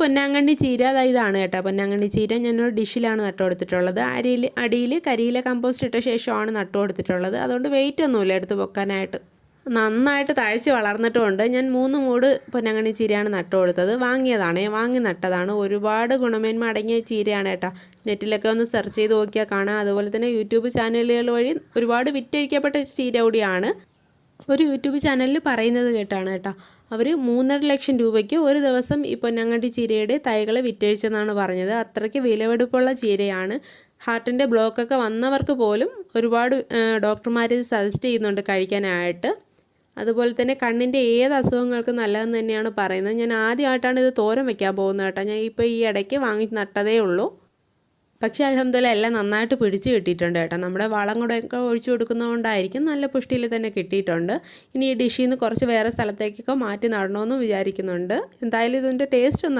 പൊന്നാങ്കണ്ണി ചീര അതാ ഇതാണ് കേട്ടോ. പൊന്നാങ്കണ്ണി ചീര ഞാനൊരു ഡിഷിലാണ് നട്ടു കൊടുത്തിട്ടുള്ളത്. അരിയിൽ അടിയിൽ കരിയില കമ്പോസ്റ്റ് ഇട്ട ശേഷമാണ് നട്ടു കൊടുത്തിട്ടുള്ളത്. അതുകൊണ്ട് വെയിറ്റ് ഒന്നുമില്ല എടുത്ത് പൊക്കാനായിട്ട്. നന്നായിട്ട് തഴച്ച് വളർന്നിട്ടുമുണ്ട്. ഞാൻ മൂന്ന് മൂട് പൊന്നാങ്കണ്ണി ചീരയാണ് നട്ടു കൊടുത്തത്. വാങ്ങിയതാണ്. വാങ്ങി നട്ടതാണ്. ഒരുപാട് ഗുണമേന്മ അടങ്ങിയ ചീരയാണ് കേട്ടോ. നെറ്റിലൊക്കെ ഒന്ന് സെർച്ച് ചെയ്ത് നോക്കിയാൽ കാണാം. അതുപോലെ തന്നെ യൂട്യൂബ് ചാനലുകൾ വഴി ഒരുപാട് വിറ്റഴിക്കപ്പെട്ട ചീര കൂടിയാണ്. ഒരു യൂട്യൂബ് ചാനലിൽ പറയുന്നത് കേട്ടാണ് കേട്ടോ. അവർ മൂന്നര ലക്ഷം രൂപയ്ക്ക് ഒരു ദിവസം ഈ പൊന്നങ്ങാട്ടി ചീരയുടെ തൈകൾ വിറ്റഴിച്ചെന്നാണ് പറഞ്ഞത്. അത്രയ്ക്ക് വിലവെടുപ്പുള്ള ചീരയാണ്. ഹാർട്ടിന്റെ ബ്ലോക്കൊക്കെ വന്നവർക്ക് പോലും ഒരുപാട് ഡോക്ടർമാർ ഇത് സജസ്റ്റ് ചെയ്യുന്നുണ്ട് കഴിക്കാനായിട്ട്. അതുപോലെ തന്നെ കണ്ണിന്റെ ഏത് അസുഖങ്ങൾക്കും നല്ലതെന്ന് തന്നെയാണ് പറയുന്നത്. ഞാൻ ആദ്യമായിട്ടാണ് ഇത് തോരം വയ്ക്കാൻ പോകുന്നത് കേട്ടോ. ഞാൻ ഇപ്പോൾ ഈ ഇടയ്ക്ക് വാങ്ങി നട്ടതേ ഉള്ളൂ. പക്ഷേ അലഹമ്മദില്ല എല്ലാം നന്നായിട്ട് പിടിച്ച് കിട്ടിയിട്ടുണ്ട് കേട്ടോ. നമ്മുടെ വളം കൂടെ ഒക്കെ ഒഴിച്ചു കൊടുക്കുന്നതുകൊണ്ടായിരിക്കും നല്ല പുഷ്ടിയിൽ തന്നെ കിട്ടിയിട്ടുണ്ട്. ഇനി ഈ ഡിഷിൽ നിന്ന് കുറച്ച് വേറെ സ്ഥലത്തേക്കൊക്കെ മാറ്റി നടണമെന്നും വിചാരിക്കുന്നുണ്ട്. എന്തായാലും ഇതിന്റെ ടേസ്റ്റ് ഒന്ന്